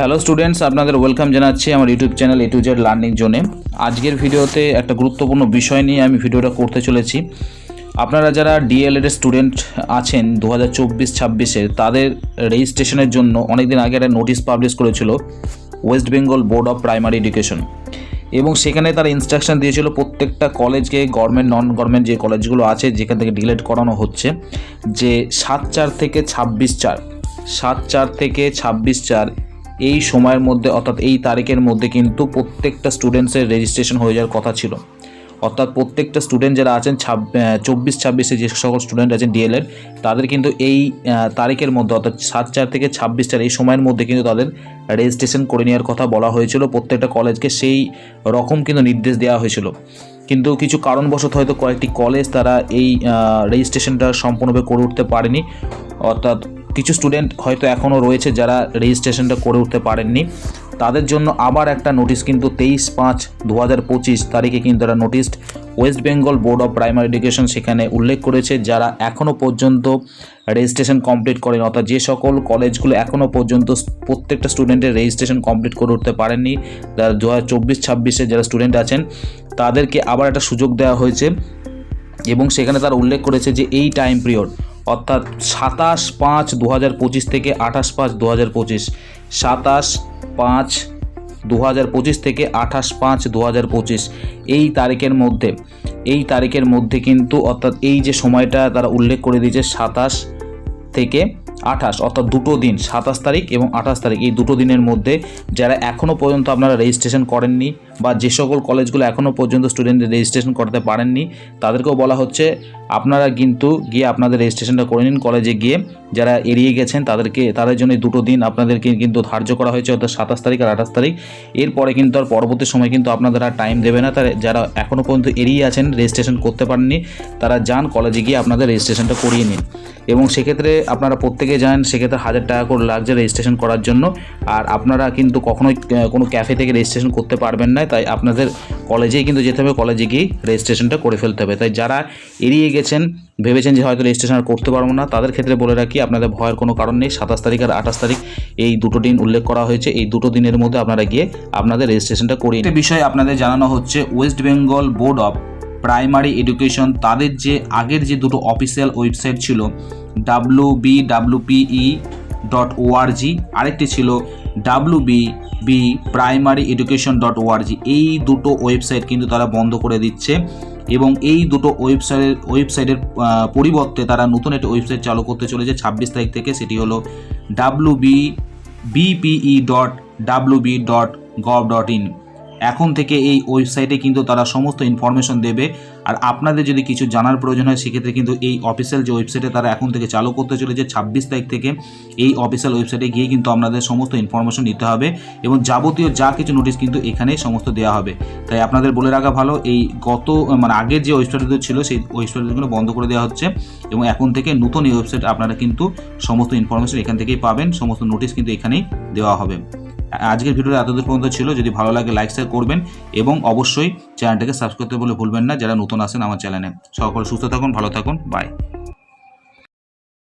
Hello students আপনাদের welcome জানাচ্ছি আমার YouTube channel A to Z learning জোনে আজকের ভিডিওতে একটা গুরুত্বপূর্ণ বিষয় নিয়ে আমি ভিডিওটা করতে চলেছি। আপনারা যারা ডিএলএড স্টুডেন্ট আছেন দু হাজার চব্বিশ ছাব্বিশের তাদের রেজিস্ট্রেশনের জন্য অনেকদিন আগে একটা নোটিশ পাবলিশ করেছিল West Bengal board of primary education এবং সেখানে তারা ইনস্ট্রাকশন দিয়েছিল প্রত্যেকটা কলেজকে গভর্নমেন্ট নন গভর্নমেন্ট যে কলেজগুলো আছে, যেখান থেকে ডিলেট করানো হচ্ছে, যে সাত চার থেকে ছাব্বিশ চার, সাত চার থেকে ছাব্বিশ চার এই সময়ের মধ্যে, অর্থাৎ এই তারিখের মধ্যে কিন্তু প্রত্যেকটা স্টুডেন্টসের রেজিস্ট্রেশন হয়ে যাওয়ার কথা ছিল। অর্থাৎ প্রত্যেকটা স্টুডেন্ট যারা আছেন চব্বিশ ছাব্বিশে যে সকল স্টুডেন্ট আছেন ডিএলএড তাদের কিন্তু এই তারিখের মধ্যে, অর্থাৎ সাত চার থেকে ছাব্বিশ চার, এই সময়ের মধ্যে কিন্তু তাদের রেজিস্ট্রেশন করে নেওয়ার কথা বলা হয়েছিল। প্রত্যেকটা কলেজকে সেই রকম কিন্তু নির্দেশ দেওয়া হয়েছিল। কিন্তু কিছু কারণবশত হয়তো কয়েকটি কলেজ তারা এই রেজিস্ট্রেশনটা সম্পূর্ণভাবে করে উঠতে পারেনি। অর্থাৎ কিছু স্টুডেন্ট হয়তো এখনও রয়েছে যারা রেজিস্ট্রেশনটা করে উঠতে পারেননি। তাদের জন্য আবার একটা নোটিশ কিন্তু তেইশ পাঁচ দু হাজার পঁচিশ তারিখে কিন্তু একটা notice West Bengal board of primary education সেখানে উল্লেখ করেছে, যারা এখনও পর্যন্ত রেজিস্ট্রেশন কমপ্লিট করেন। অর্থাৎ যে সকল কলেজগুলো এখনও পর্যন্ত প্রত্যেকটা স্টুডেন্টের রেজিস্ট্রেশন কমপ্লিট করে উঠতে পারেননি, যারা দু হাজার চব্বিশ ছাব্বিশে যারা স্টুডেন্ট আছেন, তাদেরকে আবার একটা সুযোগ দেওয়া হয়েছে। এবং সেখানে তারা উল্লেখ করেছে যে এই টাইম পিরিয়ড অর্থাৎ সাতাশ পাঁচ দু হাজার পঁচিশ থেকে আঠাশ পাঁচ দু হাজার পঁচিশ, সাতাশ পাঁচ দু হাজার পঁচিশ থেকে আঠাশ পাঁচ দু হাজার পঁচিশ এই তারিখের মধ্যে। এই তারিখের মধ্যে কিন্তু অর্থাৎ এই যে সময়টা তারা উল্লেখ করে দিয়েছে, সাতাশ থেকে আঠাশ, অর্থাৎ দুটো দিন, সাতাশ তারিখ এবং আঠাশ তারিখ। এই দুটো দিনের মধ্যে যারা এখনও পর্যন্ত আপনারা রেজিস্ট্রেশন করেননি বা যে সকল কলেজগুলো এখনও পর্যন্ত স্টুডেন্টদের রেজিস্ট্রেশন করতে পারেননি, তাদেরকেও বলা হচ্ছে আপনারা কিন্তু গিয়ে আপনাদের রেজিস্ট্রেশনটা করে নিন কলেজে গিয়ে। যারা এড়িয়ে গেছেন তাদেরকে, তাদের জন্য দুটো দিন আপনাদেরকে কিন্তু ধার্য করা হয়েছে, অর্থাৎ সাতাশ তারিখ আর আঠাশ তারিখ। এরপরে কিন্তু আর পরবর্তী সময় কিন্তু আপনাদের আর টাইম দেবে না। তারা, যারা এখনও পর্যন্ত এড়িয়ে আছেন রেজিস্ট্রেশন করতে পারেননি, তারা যান কলেজে গিয়ে আপনাদের রেজিস্ট্রেশনটা করিয়ে নিন। এবং সেক্ষেত্রে আপনারা প্রত্যেকে যান, সেক্ষেত্রে হাজার টাকা করে লাগছে রেজিস্ট্রেশন করার জন্য। আর আপনারা কিন্তু কখনোই কোনো ক্যাফে থেকে রেজিস্ট্রেশন করতে পারবেন না। তাই আপনাদের কলেজেই কিন্তু যেতে হবে কলেজে গিয়ে রেজিস্ট্রেশনটা করে ফেলতে হবে। তাই যারা এড়িয়ে গেছেন, ভেবেছেন যে হয়তো রেজিস্ট্রেশন আর করতে পারব না, তাদের ক্ষেত্রে বলে রাখি, আপনাদের ভয়ের কোনো কারণ নেই। সাতাশ তারিখ আর আঠাশ তারিখ এই দুটো দিন উল্লেখ করা হয়েছে। এই দুটো দিনের মধ্যে আপনারা গিয়ে আপনাদের রেজিস্ট্রেশনটা করিয়ে। বিষয়ে আপনাদের জানানো হচ্ছে West Bengal board of primary education, তাদের যে আগের যে দুটো অফিসিয়াল ওয়েবসাইট ছিল W B WPE dot ORG আরেকটি ছিল W B B primary education dot ORG এই দুটো ওয়েবসাইট কিন্তু তারা বন্ধ করে দিচ্ছে এবং এই দুটো ওয়েবসাইটের ওয়েবসাইটের পরিবর্তে তারা নতুন একটি ওয়েবসাইট চালু করতে চলেছে ছাব্বিশ তারিখ থেকে, সেটি হলো W B BPE dot W B dot gov dot in এখন থেকে এই ওয়েবসাইটে কিন্তু তারা সমস্ত ইনফরমেশন দেবে। আর আপনাদের যদি কিছু জানার প্রয়োজন হয়, সেক্ষেত্রে কিন্তু এই অফিসিয়াল যে ওয়েবসাইটে তারা এখন থেকে চালু করতে চলেছে, ছাব্বিশ তারিখ থেকে এই অফিসিয়াল ওয়েবসাইটে গিয়ে কিন্তু আপনাদের সমস্ত ইনফরমেশন নিতে হবে এবং যাবতীয় যা কিছু নোটিশ কিন্তু এখানেই সমস্ত দেওয়া হবে। তাই আপনাদের বলে রাখা ভালো, এই গত মানে আগের যে ওয়েবসাইটগুলো ছিল, সেই ওয়েবসাইটগুলো বন্ধ করে দেওয়া হচ্ছে এবং এখন থেকে নতুন এই ওয়েবসাইট আপনারা কিন্তু সমস্ত ইনফরমেশন এখান থেকেই পাবেন, সমস্ত নোটিশ কিন্তু এখানেই দেওয়া হবে। আজকের ভিডিওটা এতদূর পর্যন্ত ছিল। যদি ভালো লাগে লাইক শেয়ার করবেন এবং অবশ্যই চ্যানেলটাকে সাবস্ক্রাইব করতে বলে ভুলবেন না। যারা নতুন আসেন আমার চ্যানেলে সকল সুস্থ থাকুন, ভালো থাকুন। বাই